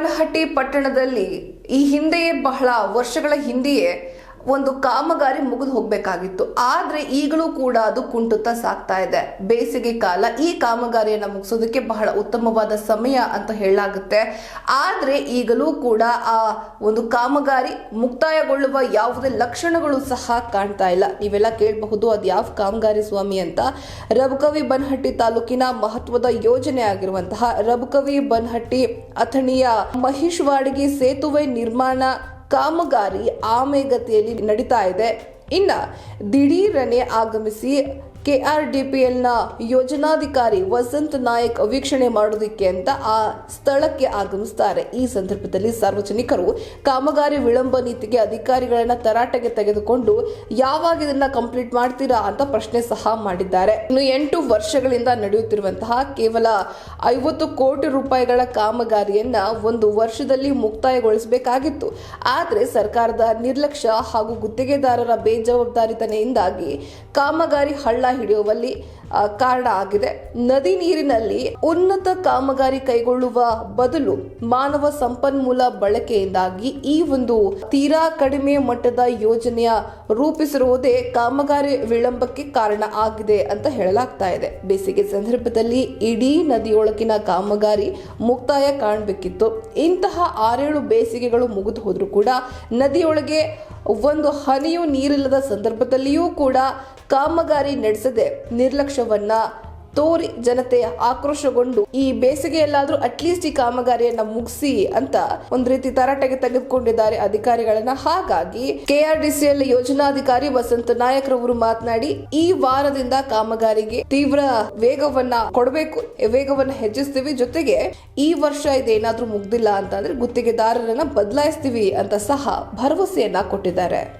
ಬನಹಟ್ಟಿ ಪಟ್ಟಣದಲ್ಲಿ ಈ ಹಿಂದೆಯೇ ಬಹಳ ವರ್ಷಗಳ ಹಿಂದೆಯೇ ಒಂದು ಕಾಮಗಾರಿ ಮುಗಿದು ಹೋಗಬೇಕಾಗಿತ್ತು. ಆದ್ರೆ ಈಗಲೂ ಕೂಡ ಅದು ಕುಂಟುತ್ತಾ ಸಾಗ್ತಾ ಇದೆ. ಬೇಸಿಗೆ ಕಾಲ, ಈ ಕಾಮಗಾರಿಯನ್ನು ಮುಗಿಸೋದಕ್ಕೆ ಬಹಳ ಉತ್ತಮವಾದ ಸಮಯ ಅಂತ ಹೇಳಲಾಗುತ್ತೆ. ಆದ್ರೆ ಈಗಲೂ ಕೂಡ ಆ ಒಂದು ಕಾಮಗಾರಿ ಮುಕ್ತಾಯಗೊಳ್ಳುವ ಯಾವುದೇ ಲಕ್ಷಣಗಳು ಸಹ ಕಾಣ್ತಾ ಇಲ್ಲ. ನೀವೆಲ್ಲ ಕೇಳಬಹುದು ಅದು ಯಾವ ಕಾಮಗಾರಿ ಸ್ವಾಮಿ ಅಂತ. ರಬಕವಿ ಬನ್ಹಟ್ಟಿ ತಾಲೂಕಿನ ಮಹತ್ವದ ಯೋಜನೆ ಆಗಿರುವಂತಹ ರಬಕವಿ ಬನಹಟ್ಟಿ ಅಥಣಿಯ ಮಹಿಷ್ವಾಡಿಗೆ ಸೇತುವೆ ನಿರ್ಮಾಣ ಕಾಮಗಾರಿ ಆಮೆಗತಿಯಲ್ಲಿ ನಡೀತಾ ಇದೆ. ಇನ್ನ ದಿಢೀರನೆ ಆಗಮಿಸಿ ಕೆಆರ್ಡಿಪಿಎಲ್ನ ಯೋಜನಾಧಿಕಾರಿ ವಸಂತ್ ನಾಯಕ್ ವೀಕ್ಷಣೆ ಮಾಡೋದಕ್ಕೆ ಅಂತ ಆ ಸ್ಥಳಕ್ಕೆ ಆಗಮಿಸ್ತಾರೆ. ಈ ಸಂದರ್ಭದಲ್ಲಿ ಸಾರ್ವಜನಿಕರು ಕಾಮಗಾರಿ ವಿಳಂಬ ನೀತಿಗೆ ಅಧಿಕಾರಿಗಳನ್ನ ತರಾಟೆಗೆ ತೆಗೆದುಕೊಂಡು ಯಾವಾಗ ಇದನ್ನ ಕಂಪ್ಲೀಟ್ ಮಾಡ್ತೀರಾ ಅಂತ ಪ್ರಶ್ನೆ ಸಹ ಮಾಡಿದ್ದಾರೆ. ಇನ್ನು ಎಂಟು ವರ್ಷಗಳಿಂದ ನಡೆಯುತ್ತಿರುವಂತಹ ಕೇವಲ ಐವತ್ತು ಕೋಟಿ ರೂಪಾಯಿಗಳ ಕಾಮಗಾರಿಯನ್ನ ಒಂದು ವರ್ಷದಲ್ಲಿ ಮುಕ್ತಾಯಗೊಳಿಸಬೇಕಾಗಿತ್ತು. ಆದರೆ ಸರ್ಕಾರದ ನಿರ್ಲಕ್ಷ್ಯ ಹಾಗೂ ಗುತ್ತಿಗೆದಾರರ ಬೇಜವಾಬ್ದಾರಿತನೆಯಿಂದಾಗಿ ಕಾಮಗಾರಿ ಹಳ್ಳ ಹಿಡಿಯುವಲ್ಲಿ ಕಾರಣ ಆಗಿದೆ. ನದಿ ನೀರಿನಲ್ಲಿ ಉನ್ನತ ಕಾಮಗಾರಿ ಕೈಗೊಳ್ಳುವ ಬದಲು ಮಾನವ ಸಂಪನ್ಮೂಲ ಬಳಕೆಯಿಂದಾಗಿ ಈ ಒಂದು ತೀರಾ ಕಡಿಮೆ ಮಟ್ಟದ ಯೋಜನೆಯ ರೂಪಿಸಿರುವುದೇ ಕಾಮಗಾರಿ ವಿಳಂಬಕ್ಕೆ ಕಾರಣ ಆಗಿದೆ ಅಂತ ಹೇಳಲಾಗ್ತಾ ಇದೆ. ಬೇಸಿಗೆ ಸಂದರ್ಭದಲ್ಲಿ ಇಡೀ ನದಿಯೊಳಗಿನ ಕಾಮಗಾರಿ ಮುಕ್ತಾಯ ಕಾಣಬೇಕಿತ್ತು. ಇಂತಹ ಆರೇಳು ಬೇಸಿಗೆಗಳು ಮುಗಿದು ಹೋದ್ರೂ ಕೂಡ ನದಿಯೊಳಗೆ ಒಂದು ಹನಿಯು ನೀರಿಲ್ಲದ ಸಂದರ್ಭದಲ್ಲಿಯೂ ಕೂಡ ಕಾಮಗಾರಿ ನಡೆಸದೆ ನಿರ್ಲಕ್ಷ್ಯವನ್ನ ತೋರಿ ಜನತೆ ಆಕ್ರೋಶಗೊಂಡು ಈ ಬೇಸಿಗೆಯಲ್ಲಾದ್ರೂ ಅಟ್ಲೀಸ್ಟ್ ಈ ಕಾಮಗಾರಿಯನ್ನ ಮುಗಿಸಿ ಅಂತ ಒಂದ್ ರೀತಿ ತರಾಟೆಗೆ ತೆಗೆದುಕೊಂಡಿದ್ದಾರೆ ಅಧಿಕಾರಿಗಳನ್ನ. ಹಾಗಾಗಿ ಕೆಆರ್ಡಿಸಿಎಲ್ ಯೋಜನಾಧಿಕಾರಿ ವಸಂತ ನಾಯಕ್ ರವರು ಮಾತನಾಡಿ, ಈ ವಾರದಿಂದ ಕಾಮಗಾರಿಗೆ ತೀವ್ರ ವೇಗವನ್ನ ಕೊಡಬೇಕು, ವೇಗವನ್ನ ಹೆಚ್ಚಿಸ್ತೀವಿ, ಜೊತೆಗೆ ಈ ವರ್ಷ ಇದೇನಾದ್ರೂ ಮುಗ್ದಿಲ್ಲ ಅಂತಂದ್ರೆ ಗುತ್ತಿಗೆದಾರರನ್ನ ಬದಲಾಯಿಸ್ತೀವಿ ಅಂತ ಸಹ ಭರವಸೆಯನ್ನ ಕೊಟ್ಟಿದ್ದಾರೆ.